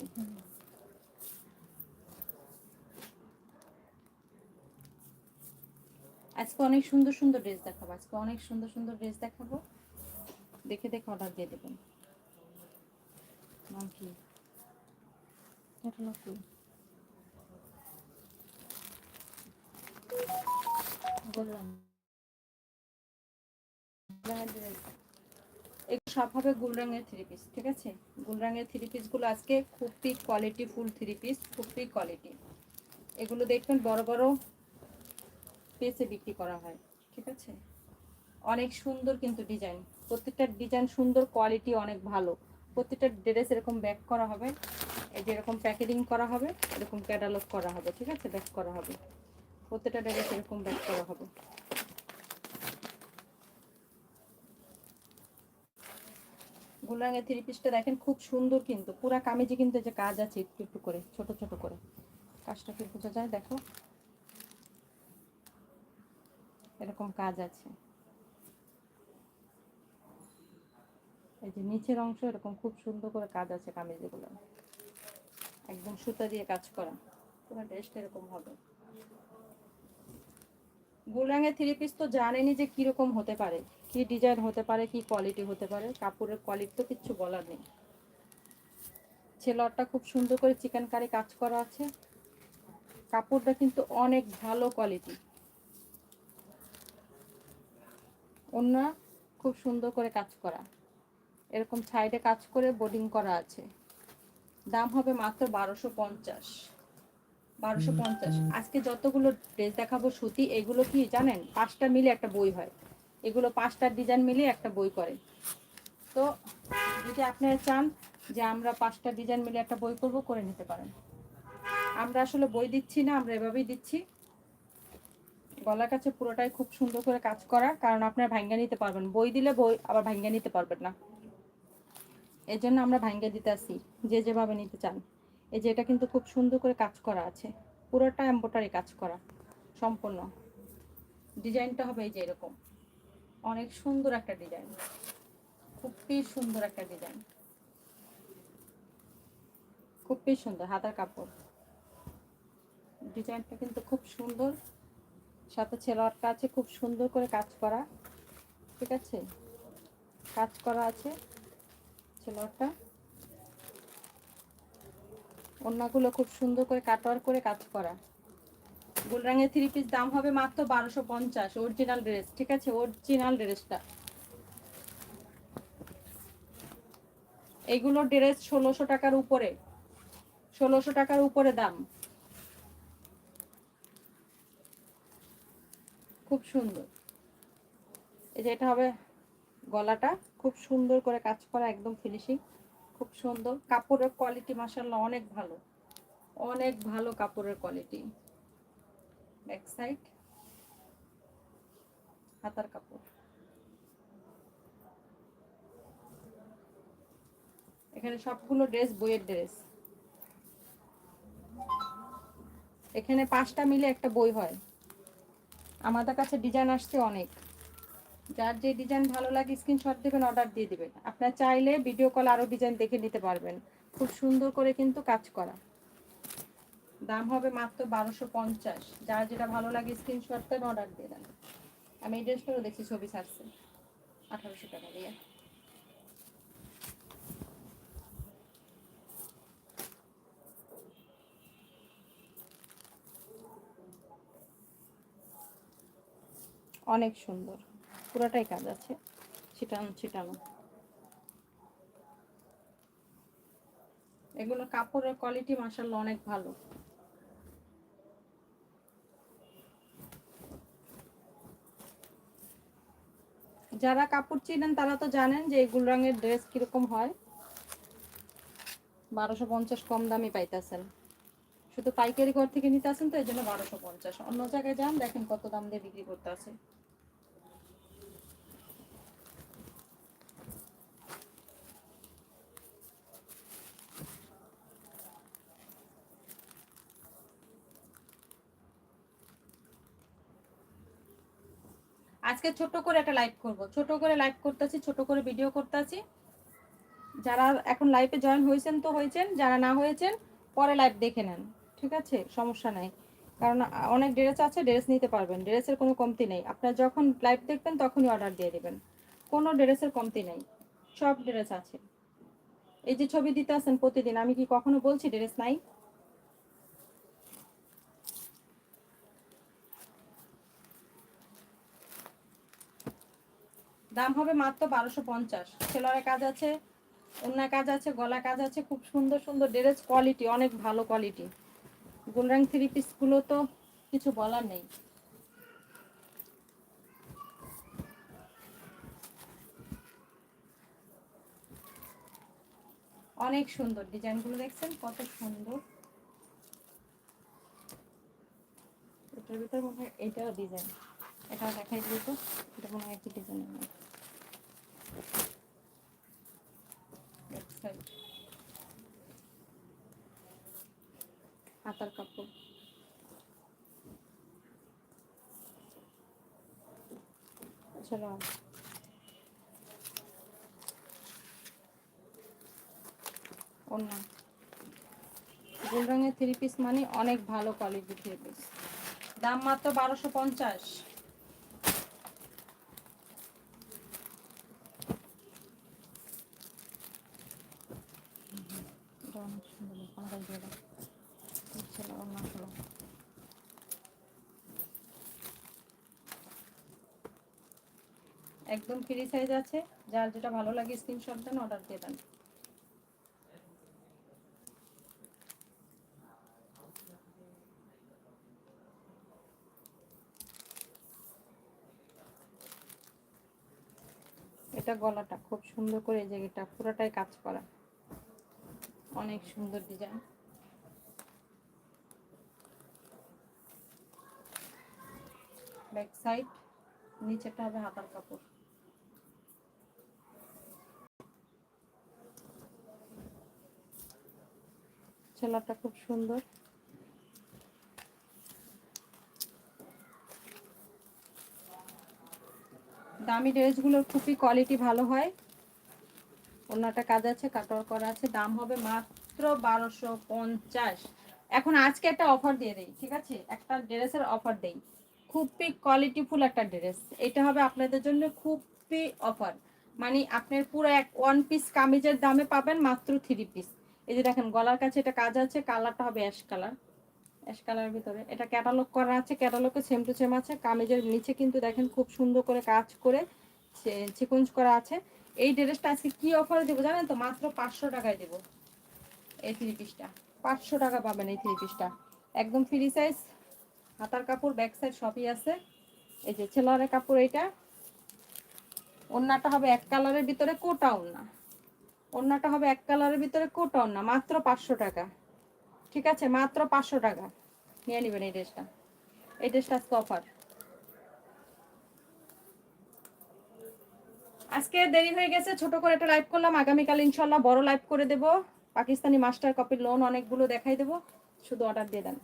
আছে আজকে অনেক সুন্দর সুন্দর ড্রেস দেখাবো, আজকে অনেক সুন্দর সুন্দর ড্রেস দেখাবো। দেখে দেখে অর্ডার দিয়ে দেবেন। কি? বললাম। এগুলো সব হবে গুল রঙের থ্রি পিস ঠিক আছে? গুল রঙের থ্রি পিসগুলো আজকে খুবই কোয়ালিটি ফুল থ্রি পিস খুবই কোয়ালিটি এগুলো দেখবেন বড় বড় পেসে বিক্রি করা হয়, ঠিক আছে? অনেক সুন্দর কিন্তু ডিজাইন প্রত্যেকটা ডিজাইন সুন্দর কোয়ালিটি অনেক ভালো। প্রত্যেকটা ড্রেস এরকম ব্যাক করা হবে। এই যে এরকম প্যাকেজিং করা হবে, এরকম ক্যাটালগ করা হবে, ঠিক আছে? ব্যাক করা হবে। প্রত্যেকটা ড্রেস এরকম ব্যাক করা হবে। গুলরাঙের থ্রি পিসটা দেখেন খুব সুন্দর কিন্তু। পুরা কামিজে কিন্তু যে কাজ আছে একটু একটু করে, ছোট ছোট করে। কাজটা কি বোঝা যায়? দেখো। এরকম কাজ আছে। এই যে নিচের অংশ এরকম খুব সুন্দর করে কাজ আছে কামিজগুলো। একদম সুতা দিয়ে কাজ করা। পুরো ড্রেসটা এরকম হবে। গুলরাঙের থ্রি পিস তো জানেনি যে কীরকম হতে পারে। কি ডিজাইন হতে পারে, কি কোয়ালিটি হতে পারে, কাপড়ের কোয়ালিটি তো কিচ্ছু বলার নেই। ছেলরটা খুব সুন্দর করে চিকেন কারি কাজ করা আছে। কাপড়টা কিন্তু অনেক ভালো কোয়ালিটি। অন্য খুব সুন্দর করে কাজ করা। এরকম সাইডে কাজ করে বোর্ডিং করা আছে। দাম হবে মাত্র বারোশো পঞ্চাশ। বারোশো পঞ্চাশ। আজকে যতগুলো ড্রেস দেখাবো সুতি এগুলো কি জানেন? পাঁচটা মিলে একটা বই হয়। এগুলো পাঁচটা ডিজাইন মিলে একটা বই করে। তো যদি আপনারা চান যে আমরা পাঁচটা ডিজাইন মিলে একটা বই করব করে নিতে পারেন। আমরা আসলে বই দিচ্ছি না আমরা এভাবেই দিচ্ছি। গলার কাছে পুরোটাই খুব সুন্দর করে কাজ করা কারণ আপনারা ভাঙ্গা নিতে পারবেন। বই দিলে বই আবার ভাঙ্গা নিতে পারবেন না। এই জন্য আমরা ভাঙ্গা দিতে আসি যে যেভাবে নিতে চান। এই যে এটা কিন্তু খুব সুন্দর করে কাজ করা আছে। পুরোটা এম্বোটারি কাজ করা, সম্পূর্ণ। ডিজাইনটা হবে এই যে এরকম। অনেক সুন্দর একটা ডিজাইন। খুবই সুন্দর একটা ডিজাইন। খুবই সুন্দর হাতার কাপড়। ডিজাইনটা কিন্তু খুব সুন্দর। সাথে ছেলোয়ারটা আছে, খুব সুন্দর করে কাজ করা। ঠিক আছে? কাজ করা আছে ছেলোয়ারটা। অন্যগুলো খুব সুন্দর করে কাটওয়ার করে কাজ করা। গোলরাঙের থ্রি পিস দাম হবে মাত্র বারোশো পঞ্চাশ অরিজিনাল ড্রেস ঠিক আছে? অরিজিনাল ড্রেসটা এগুলো ড্রেস ষোলোশো টাকার উপরে। ষোলোশো টাকার উপরে দাম। খুব সুন্দর। এই যে এটা হবে গলাটা, খুব সুন্দর করে কাজ করা, একদম ফিনিশিং খুব সুন্দর। কাপড়ের কোয়ালিটি মাসাল্লাহ অনেক ভালো। অনেক ভালো কাপড়ের কোয়ালিটি ব্যাক সাইড হাতার কাপড়। এখানে সবগুলো ড্রেস বইয়ের ড্রেস এখানে পাঁচটা মিলে একটা বই হয়। আমাদের কাছে ডিজাইন আসছে অনেক। যার যে ডিজাইন ভালো লাগে স্ক্রিনশট দেবেন অর্ডার দিয়ে দেবেন। আপনার চাইলে ভিডিও কল আরও ডিজাইন দেখে নিতে পারবেন। খুব সুন্দর করে কিন্তু কাজ করা। দাম হবে মাত্র বারোশো পঞ্চাশ। যার যেটা ভালো লাগে স্ক্রিনশট দেন অর্ডার দিয়ে দেন। আমি এই ড্রেসটাও দেখছি, ছবি ছাড়ছে। আঠারোশো টাকা দিয়ে। অনেক সুন্দর। পুরোটাই কাজ আছে। ছিটানো ছিটানো এগুলো কাপড়ের কোয়ালিটি মাসাল্লাহ অনেক ভালো। যারা কাপড় চিনেন তারা তো জানেন যে এই রঙের ড্রেস কীরকম হয়। বারোশো পঞ্চাশ কম দামি পাইতেছেন। শুধু পাইকারি ঘর থেকে নিতে আসেন তো এই জন্য বারোশো পঞ্চাশ। অন্য জায়গায় যান, দেখেন কত দাম দিয়ে বিক্রি করতে আছে। আজকে ছোট করে একটা লাইভ করব। ছোট করে লাইভ করতেছি, ছোট করে ভিডিও করতেছি। যারা এখন লাইভে জয়েন হয়েছেন তো হয়েছেন, যারা না হয়েছেন, পরে লাইভ দেখে নেন, ঠিক আছে? সমস্যা নাই। কারণ অনেক ড্রেস আছে ড্রেস নিতে পারবেন। ড্রেসের কোনো কমতি নেই। আপনারা যখন লাইভ দেখবেন, তখনই অর্ডার দিয়ে দেবেন। কোনো ড্রেসের কমতি নেই। সব ড্রেস আছে। এই যে ছবি দিতে আসেন প্রতিদিন, আমি কি কখনো বলছি ড্রেস নাই? দাম হবে মাত্র বারোশো পঞ্চাশ। সেলরের কাজ আছে, অন্য কাজ আছে, গলা কাজ আছে, খুব সুন্দর সুন্দর ড্রেস কোয়ালিটি অনেক ভালো কোয়ালিটি গোলরাং থ্রি পিসগুলো তো কিছু বলার নেই। অনেক সুন্দর ডিজাইনগুলো দেখছেন, কত সুন্দর। এটার ভিতর মনে হয় এটাও ডিজাইন এটা দেখাই দিই তো, এটা মনে হয় একটি ডিজাইনের side. হাতার কাপড়। চলো। অন্য গোল রঙের থ্রি পিস মানে অনেক ভালো কোয়ালিটি থ্রি পিস দাম মাত্র বারোশো পঞ্চাশ। একদম ফ্রি সাইজ আছে। যার যেটা ভালো লাগে স্ক্রিনশট দেন অর্ডার দিয়ে দেন। এটা গলাটা খুব সুন্দর করে এই জায়গাটা পুরোটাই কাজ করা। অনেক সুন্দর ডিজাইন ব্যাক সাইড নিচেটা হবে হাতার কাপড়। ছেলাটা খুব সুন্দর। দামি ড্রেসগুলোর খুবই কোয়ালিটি ভালো হয়। অন্যটা কাজ আছে কাটর করা আছে, দাম হবে মাত্র বারোশো পঞ্চাশ। এখন আজকে একটা অফার দিয়ে দেই, ঠিক আছে? একটা ড্রেসের অফার দেই। খুবই কোয়ালিটিফুল একটা ড্রেস। এটা হবে আপনাদের জন্য খুবই অফার মানে আপনার পুরো এক ওয়ান পিস কামিজের দামে পাবেন মাত্র থ্রি পিস এই যে দেখেন, গলার কাছে এটা কাজ আছে, কালারটা হবে অ্যাশ কালার অ্যাশ কালারের ভিতরে। এটা ক্যাটালগ করা আছে ক্যাটালগে সেম টু সেম আছে। কামিজের নিচে কিন্তু দেখেন খুব সুন্দর করে কাজ করে চিকুঞ্জ করা আছে। এই ড্রেসটা আজকে কি অফারে দেবো জানেন তো? মাত্র পাঁচশো টাকায় দেবো। এই থ্রি পিসটা পাঁচশো টাকা পাবেন এই থ্রি পিসটা একদম ফ্রি সাইজ হাতার কাপড় ব্যাক সাইড সবই আছে। এই যে ছেলারের কাপড় এইটা। ওন্নাটা হবে এক কালারের ভিতরে কোটা ওন্না। ওন্নাটা হবে এক কালারের ভিতরে কোটা ওন্না। মাত্র পাঁচশো টাকা। ঠিক আছে? মাত্র পাঁচশো টাকা। নিয়ে নেবেন এই ড্রেসটা। এই ড্রেসটা আজকে অফার আজকে দেরি হয়ে গেছে, ছোট করে একটা লাইভ করলাম। আগামীকাল ইনশাল্লাহ বড় লাইভ করে দেব। পাকিস্তানি মাস্টার কপির লোন অনেকগুলো দেখাই দেব। শুধু অর্ডার দিয়ে দেন।